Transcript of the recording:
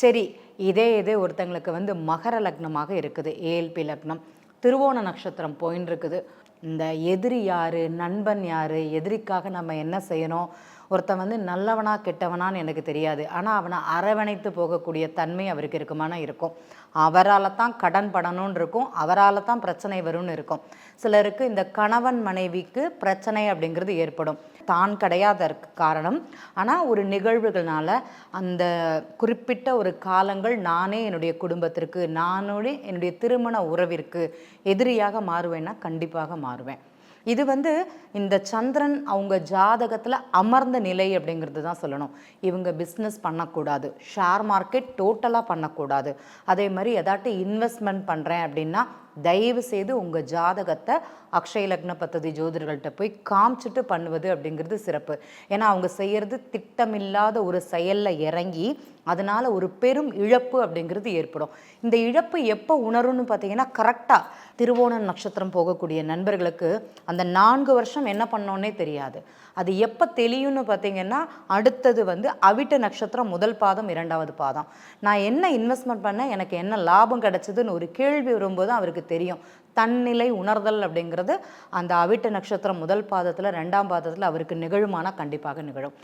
சரி இதே இதே ஒருத்தங்களுக்கு வந்து மகர லக்னமாக இருக்குது. ஏஎல்பி லக்னம். திருவோண நட்சத்திரம் போயின்னு இருக்குது. இந்த எதிரி யார் நண்பன் யார் எதிரிக்காக நம்ம என்ன செய்யணும்? ஒருத்தன் வந்து நல்லவனா கெட்டவனான்னு எனக்கு தெரியாது. ஆனால் அவனை அரவணைத்து போகக்கூடிய தன்மை அவருக்கு இருக்குமானா இருக்கும். அவரால் தான் கடன் படணும்னு இருக்கும். அவரால் தான் பிரச்சனை வரும்னு இருக்கும். சிலருக்கு இந்த கணவன் மனைவிக்கு பிரச்சனை அப்படிங்கிறது ஏற்படும். தான் கிடையாதற்கு காரணம். ஆனால் ஒரு நிகழ்வுகள்னால அந்த குறிப்பிட்ட ஒரு காலங்கள் நானே என்னுடைய குடும்பத்திற்கு நானோட என்னுடைய திருமண உறவிற்கு எதிரியாக மாறுவேன்னா கண்டிப்பாக மாறுவேன். இது வந்து இந்த சந்திரன் அவங்க ஜாதகத்தில் அமர்ந்த நிலை அப்படிங்கிறது தான் சொல்லணும். இவங்க பிஸ்னஸ் பண்ணக்கூடாது. ஷேர் மார்க்கெட் டோட்டலாக பண்ணக்கூடாது. அதே மாதிரி எதாட்டி இன்வெஸ்ட்மெண்ட் பண்ணுறேன் அப்படின்னா தயவு செய்து உங்கள் ஜாதகத்தை அக்ஷய லக்ன பத்ததி ஜோதிடர்கள்ட்ட போய் காமிச்சிட்டு பண்ணுவது அப்படிங்கிறது சிறப்பு. ஏன்னா அவங்க செய்கிறது திட்டமில்லாத ஒரு செயலில் இறங்கி அதனால் ஒரு பெரும் இழப்பு அப்படிங்கிறது ஏற்படும். இந்த இழப்பு எப்போ உணரும்னு பார்த்தீங்கன்னா கரெக்டாக திருவோண நட்சத்திரம் போகக்கூடிய நண்பர்களுக்கு அந்த நான்கு வருஷம் என்ன பண்ணோன்னே தெரியாது. அது எப்போ தெளியும்னு பார்த்தீங்கன்னா அடுத்தது வந்து அவிட்ட நட்சத்திரம் முதல் பாதம் இரண்டாவது பாதம். நான் என்ன இன்வெஸ்ட்மெண்ட் பண்ணேன் எனக்கு என்ன லாபம் கிடச்சிதுன்னு ஒரு கேள்வி வரும்போது அவருக்கு தெரியும். தன்னிலை உணர்தல் அப்படிங்கிறது அந்த அவிட்ட நட்சத்திரம் முதல் பாதத்தில் ரெண்டாம் பாதத்தில் அவருக்கு நிகழுமானால் கண்டிப்பாக நிகழும்.